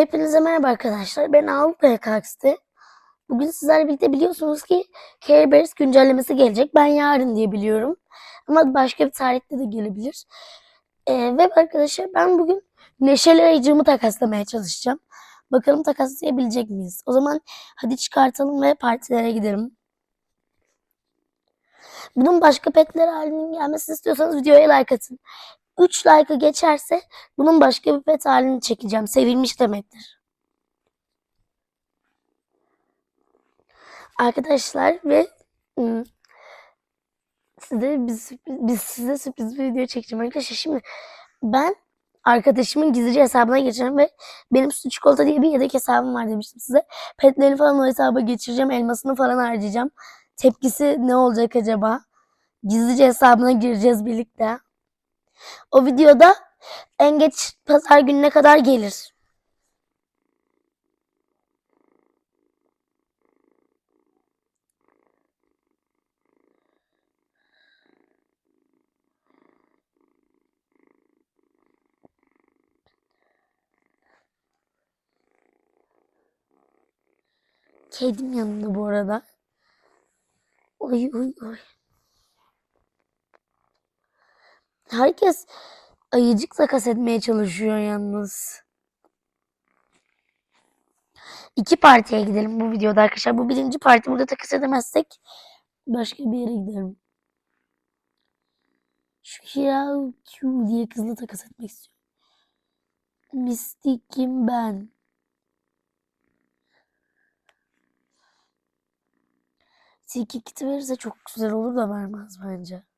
Hepinize merhaba arkadaşlar. Ben Avrupa Yakaks'te. Bugün sizlerle birlikte biliyorsunuz ki Care Bears güncellemesi gelecek. Ben yarın diye biliyorum. Ama başka bir tarihte de gelebilir. Ee, ve arkadaşlar ben bugün Neşeli Ayıcığımı takaslamaya çalışacağım. Bakalım takaslayabilecek miyiz? O zaman hadi çıkartalım ve partilere gidelim. Bunun başka petler halinin gelmesini istiyorsanız videoya like atın. 3 like'ı geçerse bunun başka bir pet halini çekeceğim. Sevilmiş demektir. Arkadaşlar ve ım, size sürpriz, biz size sürpriz bir video çekeceğim arkadaşlar. Şimdi ben arkadaşımın gizlice hesabına geçeceğim ve benim süt çikolata diye bir yedek hesabım var demiştim size. Petlerini falan o hesaba geçireceğim. Elmasını falan harcayacağım. Tepkisi ne olacak acaba? Gizlice hesabına gireceğiz birlikte. O videoda en geç pazar gününe kadar gelir. Kedim yanında bu arada. Oy oy oy. Herkes ayıcık takas etmeye çalışıyor yalnız. İki partiye gidelim bu videoda arkadaşlar. Bu birinci parti burada takas edemezsek başka bir yere gidelim. Şu Hira Q diye kızla takas etmek istiyorum. Mistik'im ben. Tilki kiti verirse çok güzel olur da vermez bence.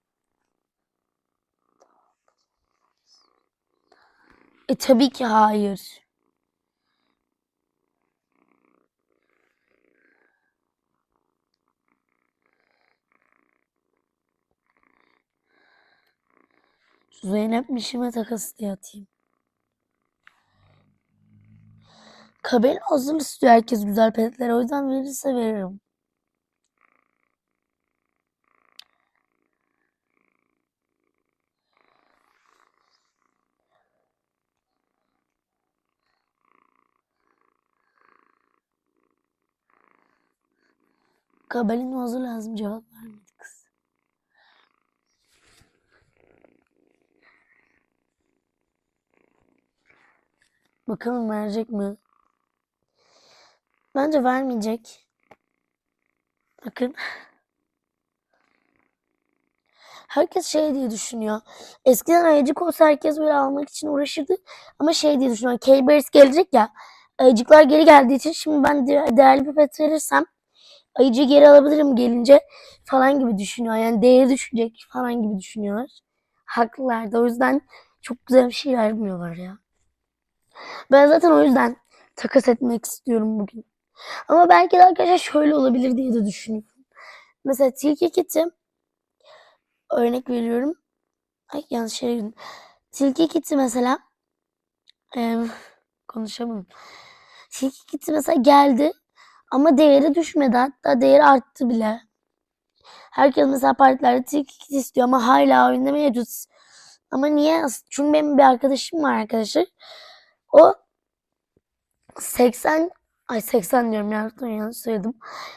E tabii ki hayır. Şu Zeynep Mişime takas diye atayım. Kabel hazır istiyor herkes güzel petlere. O yüzden verirse veririm. Kabelin hazır lazım cevap vermedi kız. Bakalım verecek mi? Bence vermeyecek. Bakın. Herkes şey diye düşünüyor. Eskiden ayıcık olsa herkes böyle almak için uğraşırdı. Ama şey diye düşünüyor. K-Bears gelecek ya. Ayıcıklar geri geldiği için şimdi ben de- değerli bir pet verirsem ayıcığı geri alabilirim gelince falan gibi düşünüyor. Yani değeri düşecek falan gibi düşünüyorlar. Haklılar da o yüzden çok güzel bir şey vermiyorlar ya. Ben zaten o yüzden takas etmek istiyorum bugün. Ama belki de arkadaşlar şöyle olabilir diye de düşünüyorum. Mesela Tilki Kit'i örnek veriyorum. Ay yanlış yere girdim. Tilki Kit'i mesela eee konuşamadım. Tilki Kit'i mesela geldi ama değeri düşmedi. Hatta değeri arttı bile. Herkes mesela partilerde Tilki Kit istiyor ama hala oyunda mevcut. Ama niye? Çünkü benim bir arkadaşım var arkadaşlar. O 80 ay 80 diyorum ya yanlış söyledim.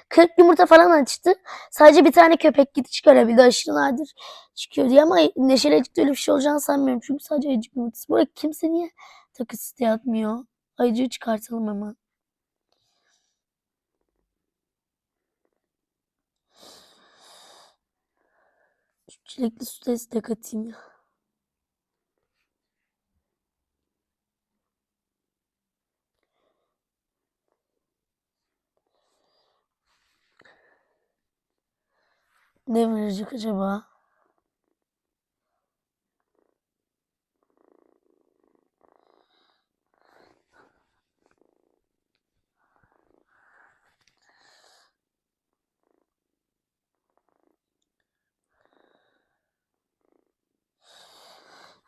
40 yumurta falan açtı. Sadece bir tane köpek gidi çıkarabildi. Aşırı nadir çıkıyor diye ama Neşeli Ayıcık'ta öyle bir şey olacağını sanmıyorum. Çünkü sadece ayıcık yumurtası. Bu arada kimse niye isteği atmıyor? Ayıcığı çıkartalım hemen. Çilekli süt destek atayım ya. Ne verecek acaba?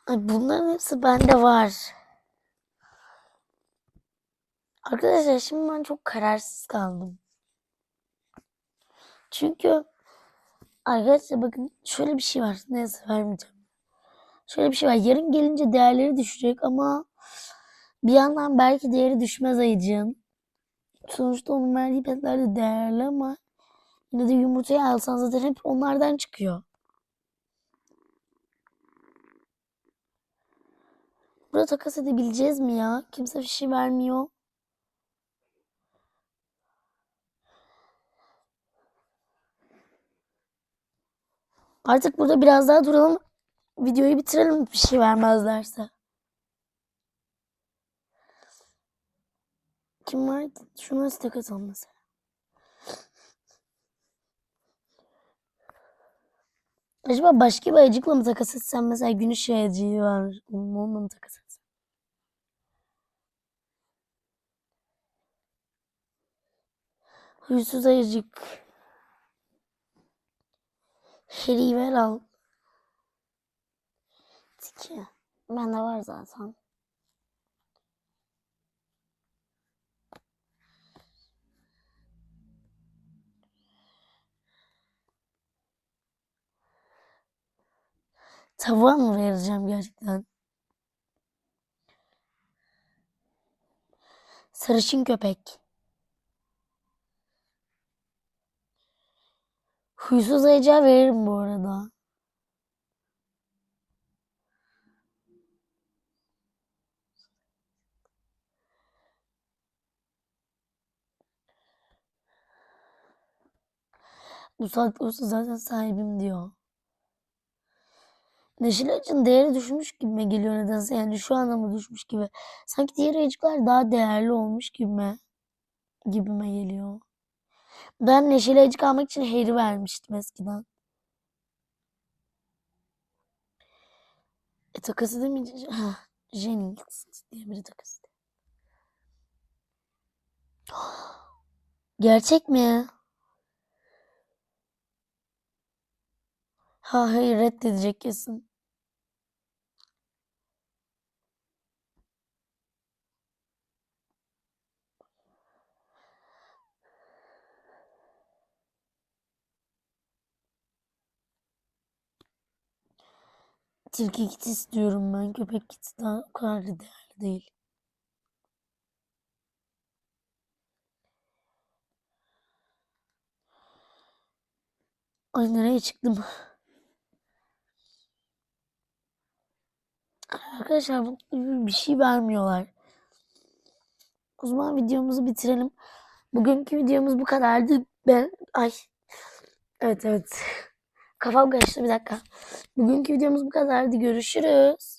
Bunların hepsi bende var. Arkadaşlar şimdi ben çok kararsız kaldım. Çünkü arkadaşlar bakın şöyle bir şey var. Neyse vermeyeceğim. Şöyle bir şey var. Yarın gelince değerleri düşecek ama Bir yandan belki değeri düşmez ayıcığın. Sonuçta onun verdiği petler de değerli ama yine de yumurtayı alsan zaten hep onlardan çıkıyor. Burada takas edebileceğiz mi ya? Kimse bir şey vermiyor. Artık burada biraz daha duralım. Videoyu bitirelim bir şey vermezlerse. Kim var? Şuna istek atalım mesela. Acaba başka bir ayıcıkla mı takas etsem? Mesela güneş ayıcığı var. Onunla mı takas etsem? Huysuz ayıcık. Harry ver al. Tiki. Bende var zaten. Tavuğa mı vereceğim gerçekten? Sarışın köpek. Huysuz ayıcığa veririm bu arada. Bu saatte olsa zaten sahibim diyor. Neşeli ayıcığın değeri düşmüş gibime geliyor nedense. Yani şu anda mı düşmüş gibi. Sanki diğer ayıcıklar daha değerli olmuş gibime, gibime geliyor. Ben neşeli ayıcık almak için Harry vermiştim eskiden. E takas edemeyeceğim. Heh, Jennings diye biri takas ediyor. Gerçek mi? Ha hayır reddedecek kesin. Tilki kiti istiyorum ben. Köpek kiti daha o kadar da değerli değil. Ay nereye çıktım? Arkadaşlar bu bir şey vermiyorlar. O zaman videomuzu bitirelim. Bugünkü videomuz bu kadardı. Ben ay evet evet. Kafam karıştı bir dakika. Bugünkü videomuz bu kadardı. Görüşürüz.